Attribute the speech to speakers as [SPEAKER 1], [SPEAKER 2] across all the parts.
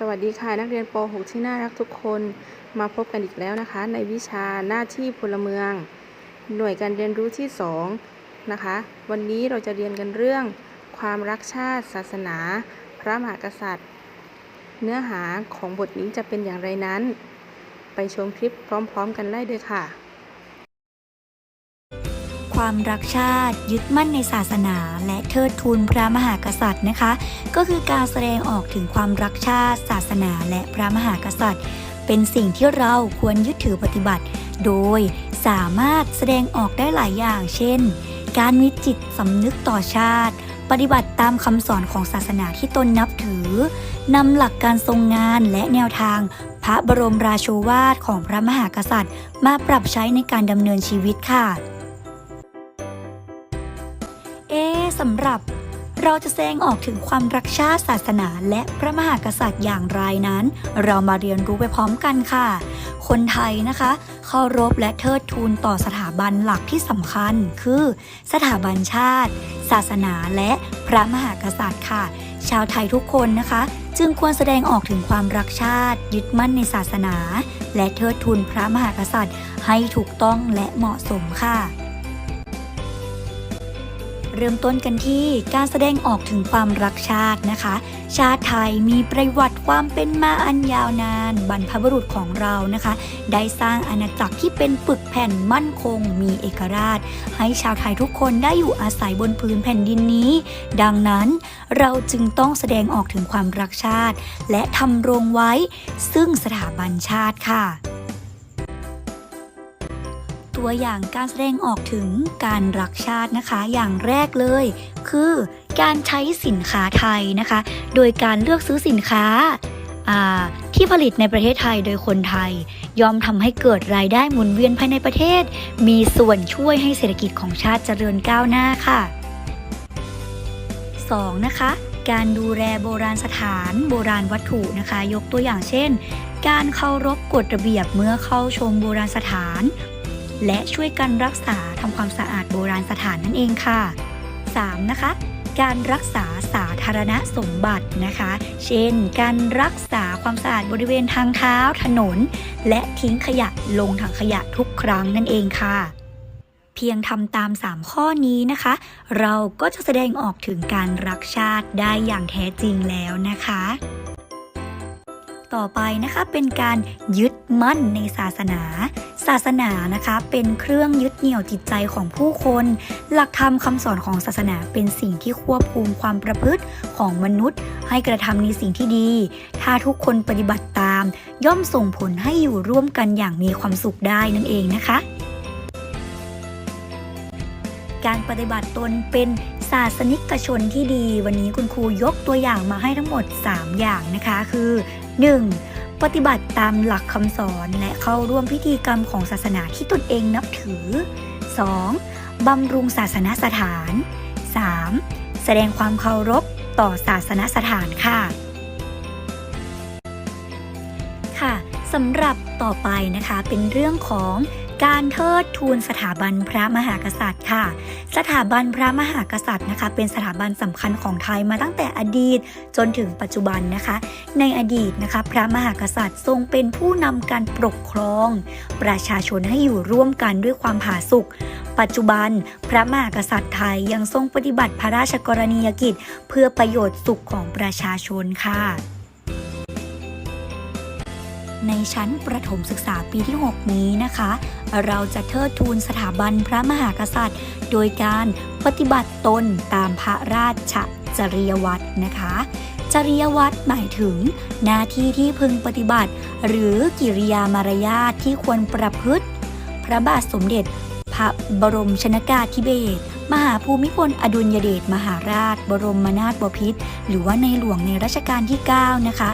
[SPEAKER 1] สวัสดีค่ะนักเรียนป .6 ที่น่ารักทุกคนมาพบกันอีกแล้วนะคะ ในวิชาหน้าที่พลเมือง หน่วยการเรียนรู้ที่ 2 นะคะ วันนี้เราจะเรียนกันเรื่อง ความรักชาติ ศาสนา พระมหากษัตริย์ เนื้อหาของบทนี้จะเป็นอย่างไรนั้น ไปชมคลิปพร้อม ๆ กันได้เลยค่ะ
[SPEAKER 2] ความรักชาติ ยึดมั่นในศาสนา และเทิดทูนพระมหากษัตริย์นะคะ ก็คือการแสดงออกถึงความรักชาติ ศาสนา และพระมหากษัตริย์ เป็นสิ่งที่เราควรยึดถือปฏิบัติ โดยสามารถแสดงออกได้หลายอย่าง เช่น การมีจิตสำนึกต่อชาติ ปฏิบัติตามคำสอนของศาสนาที่ตนนับถือนำหลักการทรงงานและแนวทางพระบรมราโชวาทของพระมหากษัตริย์ มาปรับใช้ในการดำเนินชีวิตค่ะ สำหรับ เราจะแสดงออกถึงความรักชาติศาสนาและพระมหากษัตริย์อย่างไรนั้น เรามาเรียนรู้ไปพร้อมกันค่ะ คนไทยนะคะเคารพและเทิดทูนต่อสถาบันหลักที่สำคัญ คือ สถาบันชาติ ศาสนาและพระมหากษัตริย์ค่ะ ชาวไทยทุกคนนะคะ จึงควรแสดงออกถึงความรักชาติ ยึดมั่นในศาสนา และเทิดทูนพระมหากษัตริย์ ให้ถูกต้องและเหมาะสมค่ะ เริ่มต้นกันที่การแสดงออกถึงความรักชาตินะคะ ชาติไทยมีประวัติความเป็นมาอันยาวนาน บรรพบุรุษของเรานะคะ ได้สร้างอาณาจักรที่เป็นปึกแผ่นมั่นคง มีเอกราช ให้ชาวไทยทุกคนได้อยู่อาศัยบนพื้นแผ่นดินนี้ ดังนั้นเราจึงต้องแสดงออกถึงความรักชาติ และทำรงไว้ซึ่งสถาบันชาติค่ะ ตัวอย่างการแสดงออกถึงการรักชาตินะคะ อย่างแรกเลย คือการใช้สินค้าไทยนะคะ โดยการเลือกซื้อสินค้าที่ผลิตในประเทศไทยโดยคนไทย ยอมทำให้เกิดรายได้หมุนเวียนภายในประเทศ มีส่วนช่วยให้เศรษฐกิจของชาติเจริญก้าวหน้าค่ะ 2. นะคะ การดูแลโบราณสถานโบราณวัตถุนะคะ ยกตัวอย่างเช่น การเคารพกฎระเบียบเมื่อเข้าชมโบราณสถาน และช่วยกันรักษาทำความสะอาดโบราณสถานนั่นเองค่ะ 3. นะคะ การรักษาสาธารณสมบัตินะคะ เช่น การรักษาความสะอาดบริเวณทางเท้าถนน และทิ้งขยะลงถังขยะทุกครั้งนั่นเองค่ะ เพียงทำตาม 3 ข้อนี้นะคะ เราก็จะแสดงออกถึงการรักชาติได้อย่างแท้จริงแล้วนะคะต่อไปนะคะเป็นการยึดมั่นในศาสนา ศาสนานะคะเป็นเครื่องยึดเหนี่ยวจิตใจของผู้คน หลักธรรมคำสอนของศาสนาเป็นสิ่งที่ควบคุมความประพฤติของมนุษย์ ให้กระทำในสิ่งที่ดี ถ้าทุกคนปฏิบัติตาม ย่อมส่งผลให้อยู่ร่วมกันอย่างมีความสุขได้นั่นเองนะคะ การปฏิบัติตนเป็นศาสนิกชนที่ดี วันนี้คุณครูยกตัวอย่างมาให้ทั้งหมด 3 อย่างนะคะคือ 1. ปฏิบัติตามหลักคำสอนและเข้าร่วมพิธีกรรมของศาสนาที่ตนเองนับถือ 2. บำรุงศาสนสถาน 3. แสดงความเคารพต่อศาสนสถานค่ะ ค่ะสำหรับต่อไปนะคะเป็นเรื่องของ การเทิดทูนสถาบันพระมหากษัตริย์ค่ะ สถาบันพระมหากษัตริย์นะคะ เป็นสถาบันสำคัญของไทยมาตั้งแต่อดีตจนถึงปัจจุบันนะคะ ในอดีตนะคะ พระมหากษัตริย์ทรงเป็นผู้นำการปกครอง ประชาชนให้อยู่ร่วมกันด้วยความผาสุกปัจจุบัน พระมหากษัตริย์ไทยยังทรงปฏิบัติพระราชกรณียกิจ เพื่อประโยชน์สุขของประชาชนค่ะ ในชั้นประถมศึกษาปีที่ 6 นี้นะคะ เราจะเทิดทูนสถาบันพระมหากษัตริย์ โดยการปฏิบัติตนตามพระราชจริยวัตรนะคะ จริยวัตรหมายถึง หน้าที่ที่พึงปฏิบัติ หรือกิริยามารยาทที่ควรประพฤติ พระบาทสมเด็จ พระบรมชนากาธิเบศรมหาภูมิพลอดุลยเดชมหาราช บรมนาถบพิตรหรือว่าในหลวงในรัชกาลที่ 9 นะคะ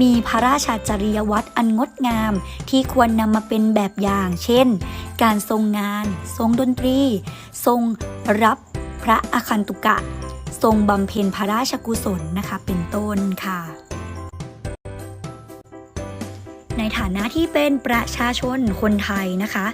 [SPEAKER 2] มีพระราชจริยวัตรอันงดงามที่ควรนำมาเป็นแบบอย่าง เช่น การทรงงาน ทรงดนตรี ทรงรับพระอคันตุกะ ทรงบำเพ็ญพระราชกุศลนะคะเป็นต้นค่ะ ในฐานะที่เป็นประชาชนคนไทยนะคะ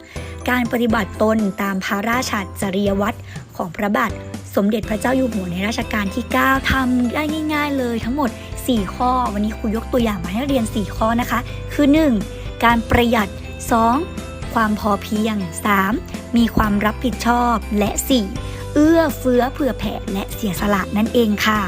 [SPEAKER 2] การปฏิบัติตนตามพระราชจริยวัตรของพระบาท สมเด็จพระเจ้าอยู่หัวในรัชกาลที่ 9ทำได้ง่าย ๆ เลยทั้งหมด 4 ข้อ วันนี้ครูยกตัวอย่างมาให้เรียน 4 ข้อนะคะ คือ 1. การประหยัด 2. ความพอเพียง 3. มีความรับผิดชอบและ 4. เอื้อเฟื้อเผื่อแผ่และเสียสละนั่นเองค่ะ